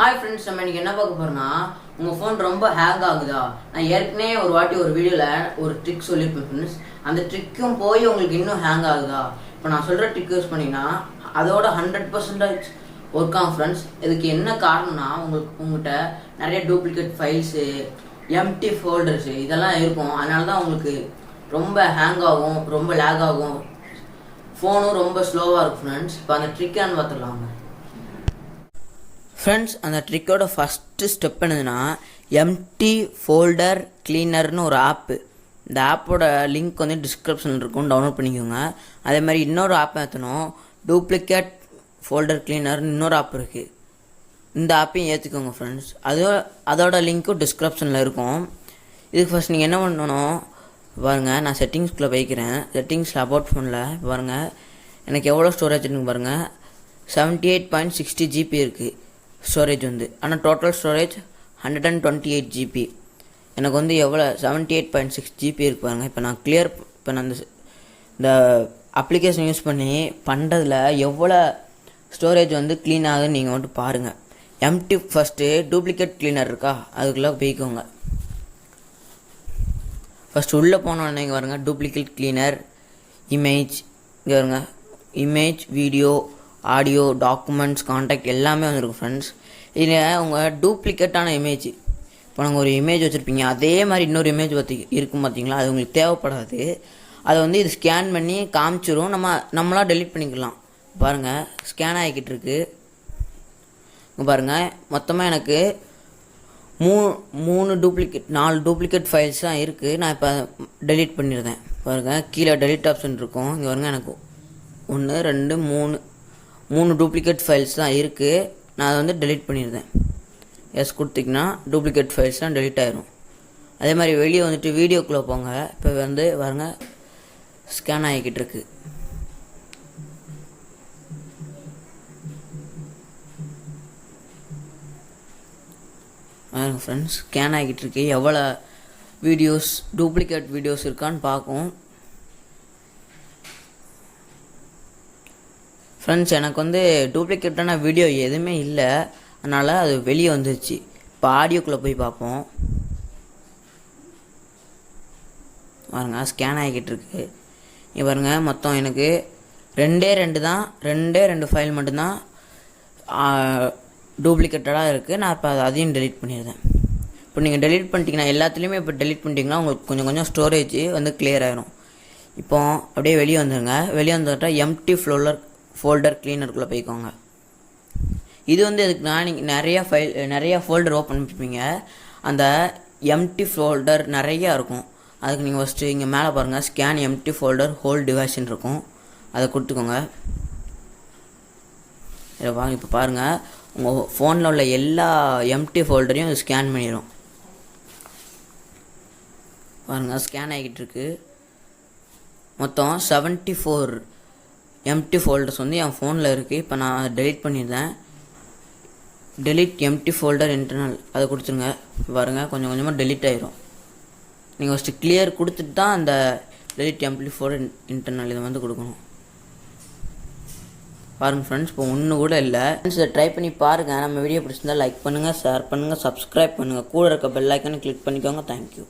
Hi friends நம்ம இன்றைக்கி என்ன பார்க்க போகிறோம்னா உங்கள் ஃபோன் ரொம்ப ஹேங் ஆகுதா? நான் ஏற்கனவே ஒரு வாட்டி ஒரு வீடியோவில் ஒரு ட்ரிக் சொல்லியிருப்பேன் ஃப்ரெண்ட்ஸ் அந்த ட்ரிக்கும் போய் உங்களுக்கு இன்னும் ஹேங் ஆகுதா? இப்போ நான் சொல்கிற ட்ரிக் யூஸ் பண்ணிங்கன்னா அதோட ஹண்ட்ரட் பர்சன்டேஜ் ஒர்க் ஆகும் ஃப்ரெண்ட்ஸ் இதுக்கு என்ன காரணம்னா உங்களுக்கு உங்கள்கிட்ட நிறைய டூப்ளிகேட் ஃபைல்ஸு எம்டி ஃபோல்டர்ஸு இதெல்லாம் இருக்கும். அதனால தான் உங்களுக்கு ரொம்ப ஹேங் ஆகும் ரொம்ப லேக் ஆகும். ஃபோனும் ரொம்ப ஸ்லோவாக இருக்கும் ஃப்ரெண்ட்ஸ் இப்போ அந்த ட்ரிக்கான்னு பார்த்துடலாங்க. ஃப்ரெண்ட்ஸ் அந்த ட்ரிக்கோட ஃபஸ்ட்டு ஸ்டெப் என்னதுன்னா எம்டி ஃபோல்டர் கிளீனர்னு ஒரு ஆப்பு இந்த ஆப்போட லிங்க் வந்து டிஸ்கிரிப்ஷனில் இருக்கும் டவுன்லோட் பண்ணிக்கோங்க. அதே மாதிரி இன்னொரு ஆப் ஏற்றணும் டூப்ளிகேட் ஃபோல்டர் க்ளீனர்னு இன்னொரு ஆப் இருக்குது இந்த ஆப்பையும் ஏற்றுக்கோங்க ஃப்ரெண்ட்ஸ் அதோ அதோட லிங்க்கும் டிஸ்கிரிப்ஷனில் இருக்கும். இதுக்கு ஃபஸ்ட் நீங்கள் என்ன பண்ணணும் பாருங்கள் நான் செட்டிங்ஸ்குள்ளே வைக்கிறேன் செட்டிங்ஸில் அபவுட் ஃபோனில் பாருங்கள் எனக்கு எவ்வளோ ஸ்டோரேஜ் இருக்குன்னு பாருங்கள் seventy eight point sixty GB இருக்குது ஸ்டோரேஜ் வந்து ஆனால் total storage hundred and twenty eight GB எனக்கு வந்து எவ்வளோ seventy eight point six GB இருக்கு பாருங்க. இப்போ நான் கிளியர் இப்போ நான் இந்த இந்த அப்ளிகேஷன் யூஸ் பண்ணி பண்ணுறதுல எவ்வளோ ஸ்டோரேஜ் வந்து க்ளீன் ஆகுதுன்னு நீங்கள் வந்துட்டு பாருங்கள் எம்டி ஃபஸ்ட்டு டூப்ளிகேட் க்ளீனர் இருக்கா? அதுக்குள்ளே போய்க்கோங்க. ஃபஸ்ட்டு உள்ளே போனோடனே இங்கே வருங்க டூப்ளிகேட் க்ளீனர் இமேஜ் இங்கே வருங்க image video audio documents contact எல்லாமே வந்துருக்கும் ஃப்ரெண்ட்ஸ் இதில் உங்கள் டூப்ளிகேட்டான இமேஜ் இப்போ நாங்கள் ஒரு இமேஜ் வச்சுருப்பீங்க. அதே மாதிரி இன்னொரு இமேஜ் பற்றி இருக்கும் பார்த்தீங்களா அது உங்களுக்கு தேவைப்படாது. அதை வந்து இது ஸ்கேன் பண்ணி காமிச்சிரும். நம்ம நம்மளாக டெலிட் பண்ணிக்கலாம். பாருங்கள் ஸ்கேன் ஆகிக்கிட்டு இருக்கு. இங்கே பாருங்கள் மொத்தமாக எனக்கு மூணு மூணு டூப்ளிகேட் நாலு டூப்ளிகேட் ஃபைல்ஸ் தான் இருக்குது நான் இப்போ டெலீட் பண்ணியிருந்தேன் பாருங்கள் கீழே டெலிட் ஆப்ஷன் இருக்கும். இங்கே பாருங்கள் எனக்கு ஒன்று ரெண்டு மூணு மூணு டூப்ளிகேட் ஃபைல்ஸ் தான் இருக்குது நான் அதை வந்து டெலீட் பண்ணியிருந்தேன் எஸ் கொடுத்தீங்கன்னா டூப்ளிகேட் ஃபைல்ஸ்லாம் டெலிட் ஆயிரும். அதே மாதிரி வெளியே வந்துட்டு வீடியோக்குள்ளே போங்க. இப்போ வந்து பாருங்க ஸ்கேன் ஆகிக்கிட்டு இருக்கு. ஃப்ரெண்ட்ஸ் ஸ்கேன் ஆகிக்கிட்டு இருக்கு. எவ்வளோ வீடியோஸ் டூப்ளிகேட் வீடியோஸ் இருக்கான்னு பார்க்கும் ஃப்ரெண்ட்ஸ் எனக்கு வந்து டூப்ளிகேட்டான வீடியோ எதுவுமே இல்லை. அதனால் அது வெளியே வந்துருச்சு. இப்போ ஆடியோக்குள்ளே போய் பார்ப்போம் பாருங்க ஸ்கேன் ஆகிக்கிட்டு இருக்கு. இங்கே பாருங்கள் மொத்தம் எனக்கு ரெண்டே ரெண்டு தான். ரெண்டே ரெண்டு ஃபைல் மட்டும்தான் டூப்ளிகேட்டடாக இருக்குது நான் இப்போ அதையும் டெலிட் பண்ணிடுறேன். இப்போ நீங்கள் டெலிட் பண்ணிட்டீங்கன்னா எல்லாத்துலேயுமே இப்போ டெலிட் பண்ணிட்டீங்கன்னா உங்களுக்கு கொஞ்சம் கொஞ்சம் ஸ்டோரேஜ் வந்து கிளியர் ஆகிரும் இப்போ அப்படியே வெளியே வந்துடுங்க வெளியே வந்துட்டால் எம்டி ஃப்ளோலர் ஃபோல்டர் க்ளீனருக்குள்ளே போய்க்கோங்க. இது வந்து எதுக்குன்னா நீங்கள் நிறையா ஃபைல் நிறையா ஃபோல்டர் ஓப்பன் பண்ணிப்பீங்க. அந்த எம்டி ஃபோல்டர் நிறையா இருக்கும். அதுக்கு நீங்கள் ஃபஸ்ட்டு இங்கே மேலே பாருங்கள் ஸ்கேன் எம்டி ஃபோல்டர் ஹோல் டிவைஸ்ன்னு இருக்கும். அதை கொடுத்துக்கோங்க. இதை வாங்க இப்போ பாருங்கள் உங்கள் ஃபோனில் உள்ள எல்லா எம்டி ஃபோல்டரையும் ஸ்கேன் பண்ணிடும் பாருங்கள் ஸ்கேன் ஆகிட்டு இருக்கு. மொத்தம் செவன்ட்டி ஃபோர் எம்டி ஃபோல்டர்ஸ் வந்து என் ஃபோனில் இருக்குது இப்போ நான் டெலிட் பண்ணியிருந்தேன் டெலிட் எம்டி ஃபோல்டர் இன்டர்னல் அதை கொடுத்துருங்க. பாருங்கள் கொஞ்சம் கொஞ்சமாக டெலிட் ஆயிரும். நீங்கள் ஃபஸ்ட்டு கிளியர் கொடுத்துட்டு தான் அந்த டெலிட் எம்டி ஃபோல்டர் இன்டர்னல் இதை வந்து கொடுக்கணும். பாருங்கள் ஃப்ரெண்ட்ஸ் இப்போ ஒன்று கூட இல்லை. ஃப்ரெண்ட்ஸ் இதை ட்ரை பண்ணி பாருங்கள் நம்ம வீடியோ பிடிச்சிருந்தா லைக் பண்ணுங்கள் ஷேர் பண்ணுங்கள் சப்ஸ்கிரைப் பண்ணுங்கள் கூட இருக்க பெல் ஐக்கனை கிளிக் பண்ணிக்கோங்க. தேங்க்யூ